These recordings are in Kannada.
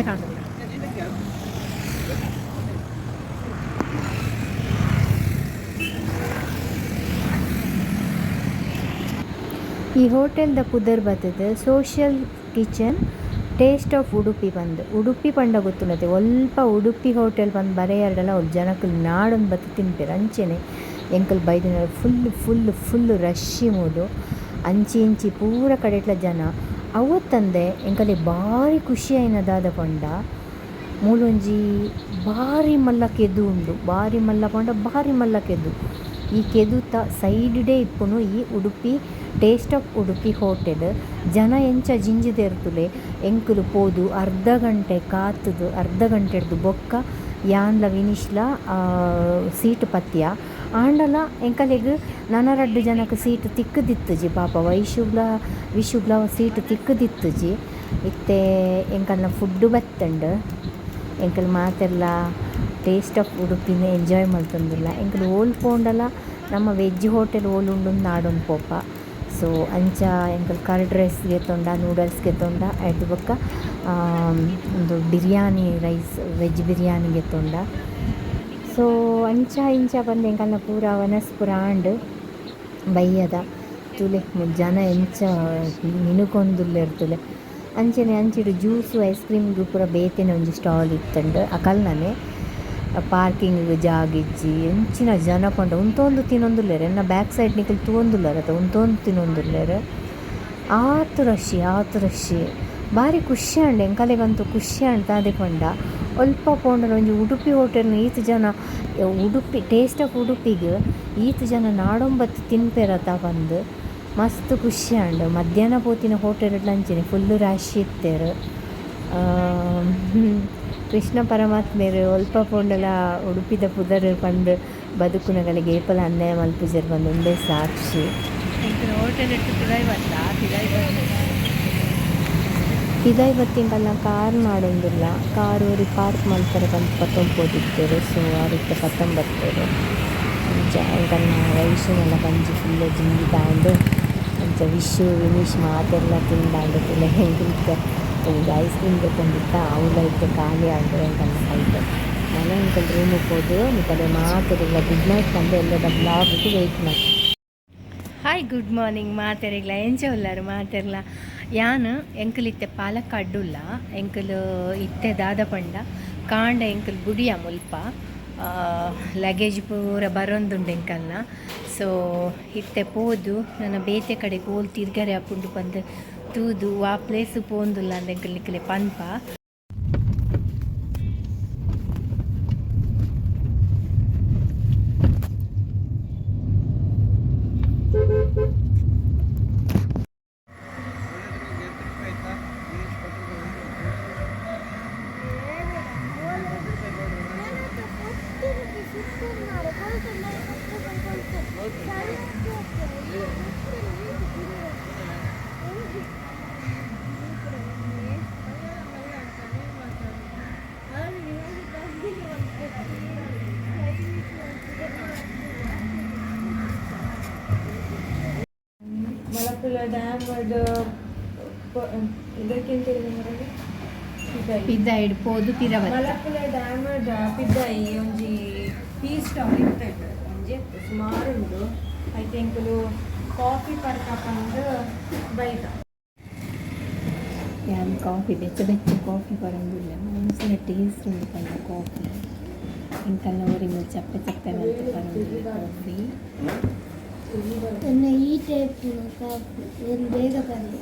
ಈ ಕಾಣ್ತದೆ. ದ ಹೋಟೆಲ್ದ ಪುದರ್ ಬರ್ತದೆ Social Kitchen Taste of Udupi ಬಂದು. ಉಡುಪಿ ಪಂಡ ಗೊತ್ತುಂಡತೆ ಒಲ್ಪ ಉಡುಪಿ ಹೋಟೆಲ್ ಬಂದು ಬರೆಯರ್ಡಲ್ಲ ಅವ್ರು ಜನಕ್ಕಲ್ಲಿ ನಾಡೊಂದು ಬತ್ತು ತಿನ್ಪೇರು, ಅಂಚೆನೆ. ಎಂಕಲ್ ಬೈದಿನ ಫುಲ್ ಫುಲ್ ಫುಲ್ ರಶ್ ಮೂಡು. ಅಂಚಿ, ಇಂಚಿ ಪೂರ ಕಡೆಟ್ಲ ಜನ. ಅವತ್ತಂದೆ ಎಂಕಲೆ ಭಾರಿ ಖುಷಿ ಆಯ್ನದಾದ ಪಂಡ. ಮೂಲೊಂಜಿ ಭಾರಿ ಮಲ್ಲ ಕೆದು ಉಂಡು. ಭಾರಿ ಮಲ್ಲ ಪಂಡ, ಭಾರಿ ಮಲ್ಲ ಕೆದು. ಈ ಕೆದುತ ಸೈಡ್ಡೆ ಇಪ್ಪುನು ಈ Udupi Taste of Udupi hotel ಜನ ಎಂಚ ಜಿಂಜಿದೆರ್ತುಲೆ ಎಂಕುಲು ಪೋದು, ಅರ್ಧ ಗಂಟೆ ಕಾತದು, ಅರ್ಧ ಗಂಟೆಡ್ದು ಬೊಕ್ಕ, ಯಾನ್ಲ ವಿನಿಶ್ಲ ಸೀಟ್ ಪತ್ಯ. ಆಂಡಲ ಎಂಕಲೆಗ್ ನನರಡ್ಡು ಜನಕ್ ಸೀಟ್ ತಿಕ್ಕುದಿತ್ತುಜಿ ಪಾಪ ವೈಶುಬ್ಲ, ವಿಶುಬ್ಲ ಸೀಟ್ ತಿಕ್ಕುದಿತ್ತುಜಿ ಇತ್ತೆ ಎಂಕಲ್ನ ಫುಡ್ಡು ಬತ್ತುಂಡು. ಎಂಕಲ್ ಮಾತೆಲ್ಲ ಟೇಸ್ಟ್ ಆಫ್ ಉಡುಪಿನ ಎಂಜಾಯ್ ಮಲ್ತೊಂದುಲ್ಲ ಎಂಕಲ್ ಓಲ್ ಪೋಂಡಲ ನಮ್ಮ ವೆಜ್ ಹೋಟೆಲ್ ಓಲ್ ಉಂಡು ನಾಡೊಂದು ಪೋಪ. ಸೊ, ಅಂಚ ಎಂಕಲ್ ಕರ್ಡ್ ರೈಸ್ ಗೆತ್ತೊಂಡ ನೂಡಲ್ಸ್ ಗೆತ್ತೊಂಡ ಐಟ್ ಬೊಕ್ಕ ಒಂದು ಬಿರಿಯಾನಿ ರೈಸ್, ವೆಜ್ ಬಿರಿಯಾನಿ ಗೆತ್ತೊಂಡ ಸೊ ಅಂಚ ಇಂಚ ಬಂದು ಎಂಕಲ್ನ ಪೂರ ವನಸ್ ಪುರಾಂಡ್ ಆಂಡ್ ಬಯ್ಯದ ತುಲೆ, ಜನ ಎಂಚ ಮಿನುಕೊಂದುಲ್ಲೆರ್ ಅಂಚನೆ ಅಂಚಿಡು ಜ್ಯೂಸು ಐಸ್ ಕ್ರೀಮ್ಗು ಪೂರ ಬೇತೆನೆ ಒಂಜಿ ಸ್ಟಾಲ್ ಇತ್ತಂಡ್ ಅಕಲ್ನನೆ ಪಾರ್ಕಿಂಗ್ ಜಾಗಿಜ್ಜಿ ಎಂಚಿನ ಜನ ಪಂಡ ಉಂತೊಂದು ತಿನ್ನೊಂದುಲ್ಲೆರ್ ಎನ್ನ ಬ್ಯಾಕ್ ಸೈಡ್ ನಿಕಲ್ ತೂವೊಂದುಲ್ಲರ್ ಅತ ಉಂತೊಂದು ತಿನ್ನೊಂದುಲ್ಲೆರ್ ಆತು ರಶಿ ಆತು ರಶಿ ಭಾರಿ ಖುಷಿ ಅಂಡ್ ಎಂಕಲೆಗಂತೂ ಖುಷಿ ಆಂಡ್ ತಾದೆ ಒಲ್ಪ ಪೋಂಡಲ ಒಂಜಿ ಉಡುಪಿ ಹೋಟೆಲ್ನ ಈತ್ ಜನ ಉಡುಪಿ ಟೇಸ್ಟ್ ಆಫ್ ಉಡುಪಿಗೆ ಈತ್ ಜನ ನಾಡೊಂಬತ್ತು ತಿನ್ಪೆರತ ಬಂದು ಮಸ್ತ್ ಖುಷಿ ಆಂಡ್ ಮಧ್ಯಾಹ್ನ ಪೋತಿನ ಹೋಟೆಲ್ ಲಂಚಿನ ಫುಲ್ಲು ರಾಶಿ ಇತ್ತೇರು. ಕೃಷ್ಣ ಪರಮಾತ್ಮೆರ್ ಒಲ್ಪ ಪೋಂಡಲ ಉಡುಪಿದ ಪುದರ್ ಬಂದು ಬದುಕುನಗಳಿಗೆ ಏಪಲ ಅನ್ಯಾಯ ಮಲ್ಪುಜೆರ್ ಬಂದು ಒಂದೇ ಸಾಕ್ಷಿ. ಹೋಟೆಲ್ ಇಟ್ಟು ಪಿದಾಯ್ ಬತ್ತ ಪಿದಾಯ್ ಇದಾಯ್ ನಾನು ಕಾರ್ ಮಾಡೊಂದುಲ್ಲ ಕಾರು ಪಾರ್ಕ್ ಮಲ್ಪರೆ ಬಂದು ಪತ್ತೊಂಪೋದಿತ್ತೇರು ಸೊ ರೀತಿ ಪತ್ತೊಂಬತ್ತೇರು ಅಂಚ ಎಂಕಲ್ನ ವಯಸ್ಸಿನೆಲ್ಲ ಬಂಜಿ ಫುಲ್ಲು ಜಿಂಗಿ ತಾಂಡು, ಅಂಚ ವಿಶು, ವಿನೀಶ್ ಮಾತೆಲ್ಲ ತಿಂದಾಂಡು ತಿಲ್ಲ ಹೆಂಗಿಲ್ಕ ಒಂದು ಐಸ್ ಕ್ರೀಮ್ ಬೇಕಂದಿತ್ತ ಅವಳ ಇದ್ದೆ ಖಾಲಿ ಆಗಿದೆ ಅಂತ ಕೈತೆ ನಾನು ಎಂಕಲ್ ರೂಮಿಗೆ ಹೋದು ಮತ್ತೆ ಮಾತೆಲ್ಲ ಗುಡ್ ನೈಟ್ ಬಂದು ಎಲ್ಲದ ಬ್ಲಾಗಿಗೆ ವೆಯ್ಟ್ ಮಾಡಿ. ಹಾಯ್ ಗುಡ್ ಮಾರ್ನಿಂಗ್ ಮಾತೆರೆಗ್ಲ. ಎಂಚ ಉಲ್ಲಾರು ಮಾತೆರ್ಲ? ಯಾನ್ ಎಂಕಲ್ ಇತ್ತೆ ಪಾಲಕ್ ಅಡ್ಡುಲ್ಲ, ಎಂಕಲ್ ಇತ್ತೆ ದಾದ ಪಂಡ, ಕಾಂಡ ಎಂಕಲ್ ಗುಡಿಯ ಮುಲ್ಪ ಲಗೇಜ್ ಪೂರ ಬರೊಂದುಂಡು ಎಂಕಲ್ನ. ಸೊ, ಇತ್ತೆ ಪೋದು, ನನ್ನ ಬೇತೆ ಕಡೆ ಕೋಲ್ ತಿರ್ಗರೆ ಹಾಕೊಂಡು ಬಂದು ತೂದು, ಆ ಪ್ಲೇಸ್ ಪೋಂದುಲ್ಲ ಅಂದ ಎಂಕಲ್ ನಿಕ್ಕಲೆ ಪನ್ಪ. ಮಲಪುರ ಡ್ಯಾಮ್ ಇದಕ್ಕಿಂತ ಹೊರಗೆ ಪಿದ್ದಾಯ್ಡ್ ಪೋದು ಪಿರವತ್ತ ಮಲಪುರ ಡ್ಯಾಮ್ ಪಿದ್ದಾಯಿ ಒಂಜಿ ಟೀ ಸ್ಟಾಲ್ ಇರ್ತದೆ ಒಂಜಿ ಸುಮಾರು ಉಂಡು ಐ ಥಿಂಕ್ ಕಾಫಿ ಪರ್ಕಪಂದು ಬೈತ ಯಾನ್ ಕಾಫಿ ಬೆಚ್ಚ ಬೆಚ್ಚ ಕಾಫಿ ಬರೋದಿಲ್ಲ ಮನಸ್ಸಿನ ಟೇಸ್ಟ್ ಉಂಟು ಪಂಡ ಕಾಫಿ ಇಂಕಲ್ಲ ಊರಿಂದ ಚಪ್ಪೆ ಚಪ್ಪೆ ಮಲ್ತು ಬರೋದಿಲ್ಲ ಕಾಫಿ ಇನ್ನು ಈ ಟೈಪ್ ಕಾಫಿ ಏನು ಬೇಗ ಬರಲಿ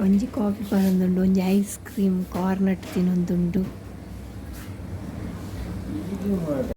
ಒಂಜಿ ಕಾಫಿ ಬರೋದುಂಡು ಒಂಜಿ ಐಸ್ ಕ್ರೀಮ್ ಕಾರ್ನಟ್ ತಿನ್ನೊಂದುಂಡು